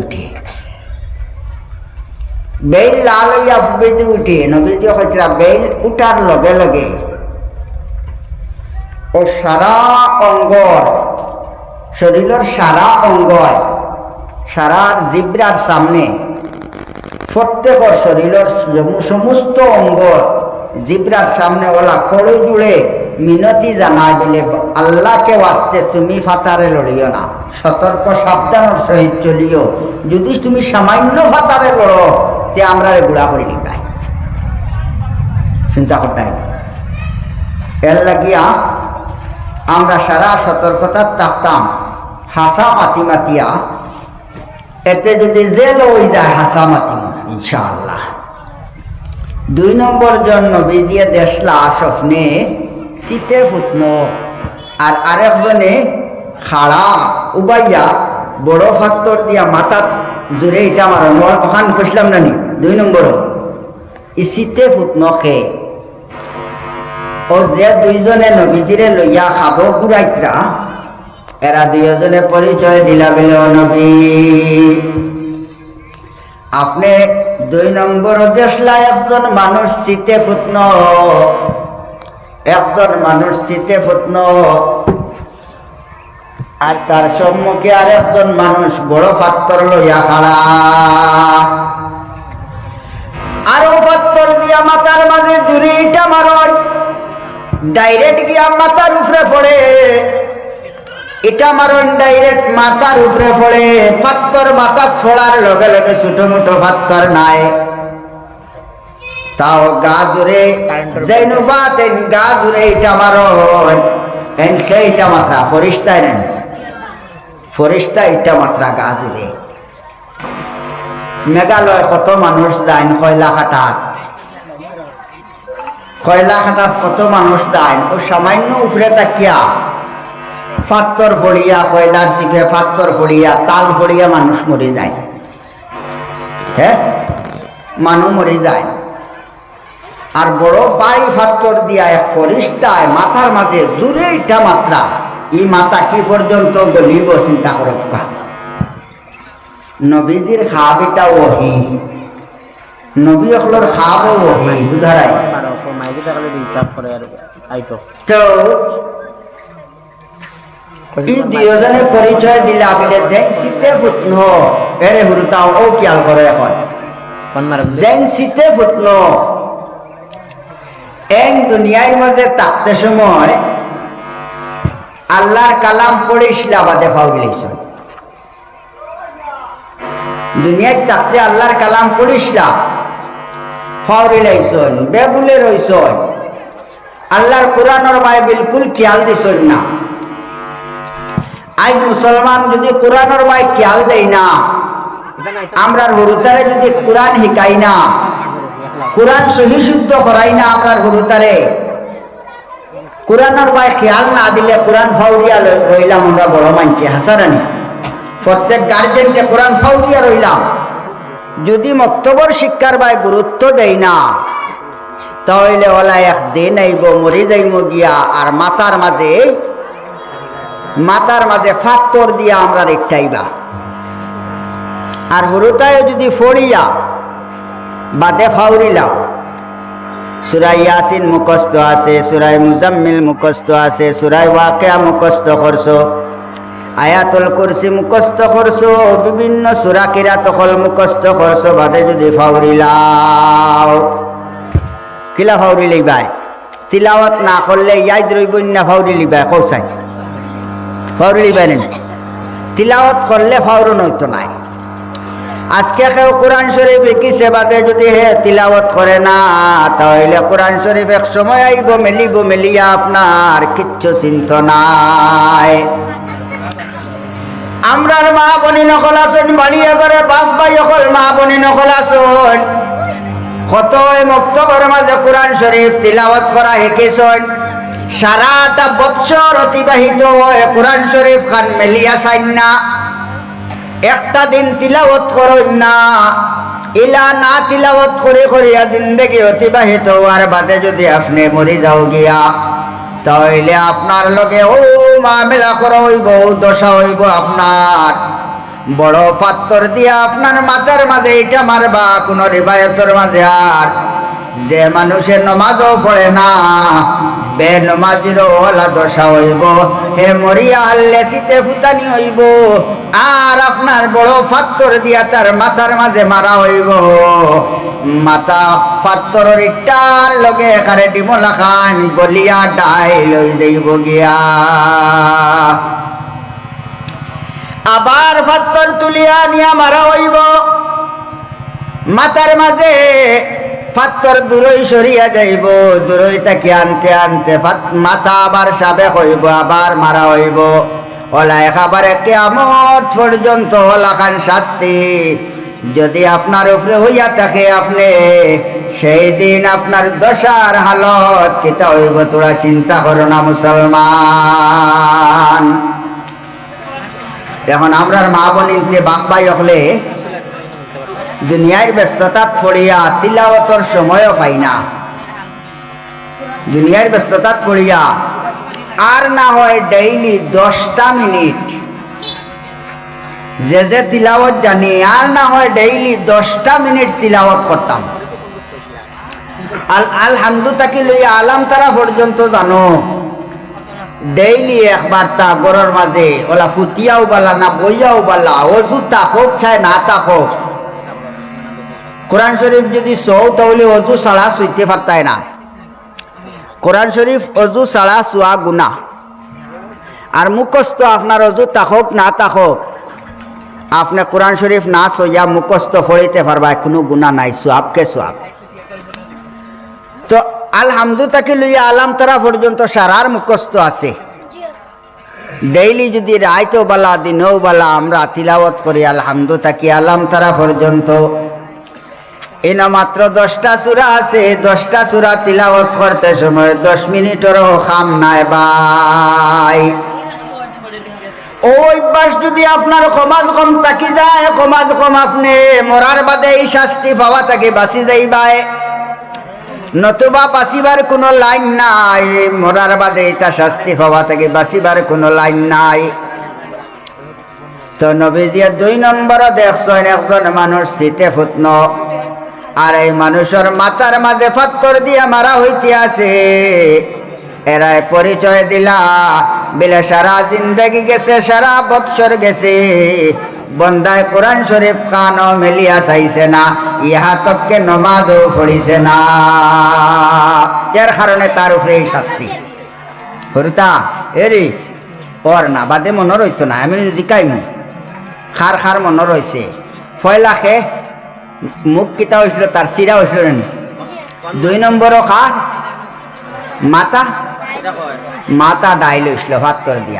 উঠে। বেল লাল হইয়া উঠে। বেল উঠার লগে লগে, ও সারা অঙ্গর, শরীরের সারা অঙ্গ জিব্রার সামনে, প্রত্যেকর শরীরের সমস্ত অঙ্গ জিব্রার সামনে ওলা কড়ু জুড়ে মিনতি জানায় বলে, আল্লাহকে ওয়াস্তে তুমি ফাতারে লড়িও না। সতর্ক, সাবধানের সহিত চলিও। যদি তুমি সামান্য ফাতারে লড়ো, তে আমরা গুড়া করে নিবাই চিন্তা করতাই এর লাগিয়া আমরা সারা সতর্কতা থাকতাম। হাসা মাতি মাতিয়া, এতে যদি জেল হয়ে যায়, হাসা মাতি ইনশাআল্লাহ। দুই নম্বর জন্য বিজিয়ে দেশলা স্বপ্নে শীতে ফুটন, আর আরেকজনে খাড়া। উবাইয়া বড় ফাক্তর দিয়া মাথার জোরে এটা মারানো ওখান খুঁজলাম না নি? দুই নম্বর ই শীতে ফুটন খে ও যে দুইজনে নবীজিরে লইয়া খাব ঘুরাইত্রা এরা দুইজনে পরিচয় দিলা বলে নবী। আপনি দুই নম্বর দেশলা একজন মানুষ শীতে ফুটন একজন মানুষ শীতে ফুটন আর তার সম্মুখে আর একজন মানুষ বড় পাত্তর লইয়া খাড়া। আরও পাত্তর দিয়া মাথার মাঝে জুড়ি ইটা মারণ ডাইরেক্ট গিয়া মাথার উপরে পড়ে। এটা মারণ ডাইরেক্ট মাথার উপরে পড়ে। পাত্তর মাথার ফোড়ার লগে লগে ছোট মোটো পাত্তর নাই। তাও গা জুড়ে জেনুবা তেন গা জুড়ে এটা মারণ সেইটা মাত্রা ফরিস্তায় নেন। ফরিস্তা এটা মাত্রা গা জুড়ে মেঘালয় কত মানুষ যায় কয়লা খাটাত কয়লা খাটাত কত মানুষ যায় ও সামান্য উপরে তাকিয়া। ফাত্তর ফড়িয়া কয়লার চিফে ফাত্তর ফড়িয়া তাল ফড়িয়া মানুষ মরে যায়। হ্যাঁ মানুষ মরে যায়। আর বড় পাই ফাত্তর দিয়া এক ফরিস্তায় মাথার মাঝে জুড়ে ইটা মাত্রা। ই মাতা কি পর্যন্ত গলিব চিন্তা করক্কা নবীজির খাব এটা ওহি। নবী অকলর খাব ওহি বুধারাই দুজনে পরিচয় দিলা জেং শীতে ফুটন এরে হুরুতাও ও কিয়াল করে এখন। জেং শীতে ফুটন। এং দুনিয়ার মাঝে থাকতে সময় আল্লাহর কালাম পড়িসলা বাদে ফাউলিস দুনিয়ায় থাকতে আল্লাহর কালাম পড়িসলা ফাউরি লাইছন বেবুলে রইছন। আল্লাহর কোরআনর বাই বিলকুল খেয়াল দিছন না। আজ মুসলমান যদি কোরআনর বাই খেয়াল দেই না, আমরার হরুতারে যদি কোরআন শিকাই না, কোরআন সহি শুদ্ধ করাই না আমরার হরুতারে কোরআনর বাই খেয়াল না দিলে কোরআন ফাউরিয়া রইলাম আমরা, বড় মানছি হাসারানি প্রত্যেক গার্জেনকে কোরআন ফাউরিয়া রইলাম। যদি মক্তবর শিক্ষার বাই গুরুত্ব দেই না, তাহলে ওলা এক দিন আইব, মরে যাইব গিয়া, আর মাতার মাঝে মাতার মাঝে ফাত্তর দিয়া আমরা রেটাইবা আর হরুতায় যদি ফড়িয়া, বাদে ফাউরিলাম। সুরাই ইয়াসিন মুখস্থ আছে, সুরাই মুজাম্মিল মুখস্থ আছে, সুরাই ওয়াকিয়া মুখস্থ করছ। আয়াতুল কুরসি মুখস্থ করছ, বিভিন্ন সুরা কিরাত হল মুখস্থ করছ, বাদে যদি ফাউরিলাও কিলা ফাউরি লইবাই তিলাওয়াত না করলে ইয়াদ রইব না ফাউরি লিবাই কৌসাই ফাউরি লিবাই তিলাওয়াত করলে ফাউরো নইতো নাই। আজকে কেউ কোরআন শরীফ শিকিছে বাদে যদি হে তিলাওয়াত করে না, তাহলে কোরআন শরীফ এক সময় আইব, মেলিব, মেলিয়া আপনার কিচ্ছু চিন্ত নাই। আমরার মা বনি নকল আসন, বালিয়া করে বাপ ভাই অকল, মা বনি নকল আসন। কত মক্তবর মাঝে কোরআন শরীফ তিলাওয়াত করা শিকিছন সারাটা বৎসর অতিবাহিত হয় কোরআন শরীফ খান মেলিয়া চাইন না। একটা দিন তিলাওয়াত করুন না, ইলা না তিলাওয়াত করে করিয়া জিন্দগি অতিবাহিত হওয়ার বাদে যদি আপনি মরি যাও গিয়া, তাহলে আপনার লগে ও মামেলা করা হইব দশা হইব আপনার। বড় পাত্তর দিয়া আপনার মাথার মাঝে এটা মারবা, কোন রিবায়তর মাঝে আর। যে মানুষের নমাজও পড়ে না বে নমাজিরও ওলা দশা হইব। হে মরিয়া লেসিতে ফুতানি হইব। আর আপনার বড় পাত্তর দিয়া তার মাথার মাঝে মারা হইব। মাথা পাত্তরের ইটার লগে এখানে ডিমলা খান, গলিয়া ডাই লই যাইব গিয়া। আবার পাত্তর তুলিয়া নিয়া মারা হইব। মাথার মাঝে পাত্তর দূরই সরিয়া যাইব, দূরই তাকে আনতে আনতে মাথা আবার সাবে হইব, আবার মারা হইব। ওলা একেবারে কেমত পর্যন্ত ওলাখান শাস্তি। যদি আপনার উপরে হইয়া থাকে আপনি, সেই দিন আপনার দশার হালত কিতা হইব, তোরা চিন্তা করো না মুসলমান। এখন আমরার মা বোনিনতে বাপ ভাই হলে দুনিয়ার ব্যস্ততাত পড়িয়া তিলাওয়াতর সময়ও পাই না। দুনিয়ার ব্যস্ততাত পড়িয়া আর না হয় ডেইলি দশটা মিনিট। যে যে তিলাওয়াত জানি, আর না হয় ডেইলি দশটা মিনিট তিলাওয়াত করতাম। আল, আলহামদু তাকে লইয়া আলাম তারা পর্যন্ত জানো, ডেইলি একবার তা গরর মাঝে, ওলা ফুটিয়াও বালা না বইয়াও বালা অজু তাকোক চায় না তাকোক কোরআন শরীফ যদি সৌ তাহলে অজু ছাড়া শুইতে পারতায় না। কোরআন শরীফ, অজু ছাড়া চুয়া গুণা আর মুখস্থ আপনার অজু তাকোক না তাকোক আপনি কোরআন শরীফ না সইয়া মুখস্থ ফড়িতে পারবা কোনো গুণা নাই, সোয়াবকে সোয়াব। তো আলহামদু তাকে লইয়া আলাম তারা পর্যন্ত সারার মুখস্থ আছে। ডেইলি যদি রাইতেও বালা, দিনেও বালা, আমরা তিলাওয়াত করি আলহামদু তাকি আলাম তারা পর্যন্ত। এনা মাত্র দশটা সুরা আছে, দশটা সুরা তিলাওয়াত করতে সময় দশ মিনিটেরও খাম নাই ভাই। ও অভ্যাস যদি আপনার সমাজ কম তাকি যায় সমাজ কম আপনি মরার বাদে এই শাস্তি পাওয়া তাকে বাঁচি যাইবাই নতুবা বাঁচিবার কোনো লাইন নাই, মরার বাদে এটা শাস্তি পাওয়া থেকে বাঁচিবার কোনো লাইন নাই। তো নবীজিয়া দুই নম্বর দেখছেন, একজন মানুষ শীতে ফুটন। আর এই মানুষের মাথার মাঝে পাত্তর দিয়া মারা হইতে আছে। এরাই পরিচয় দিলা, বিলে সারা জিন্দগি গেছে, সারা বৎসর গেছে। বন্দায় কোরআন শরীফ কানও মেলিয়া চাইছে না, ইহা তককে নমাজও পড়িছে না। এর কারণে তার উপরে এই শাস্তি। হরিতা এরি ওর না, বাদে মনে রইতো না, আমি জিকাইমু। খার খার মনে রয়েছে ফয়লাখে মুখ কিতা হয়েছিল তার চিরা হয়েছিল নি দুই নম্বর খার মাতা? মাতা ডাইল হয়েছিল ভাত্তর দিয়া।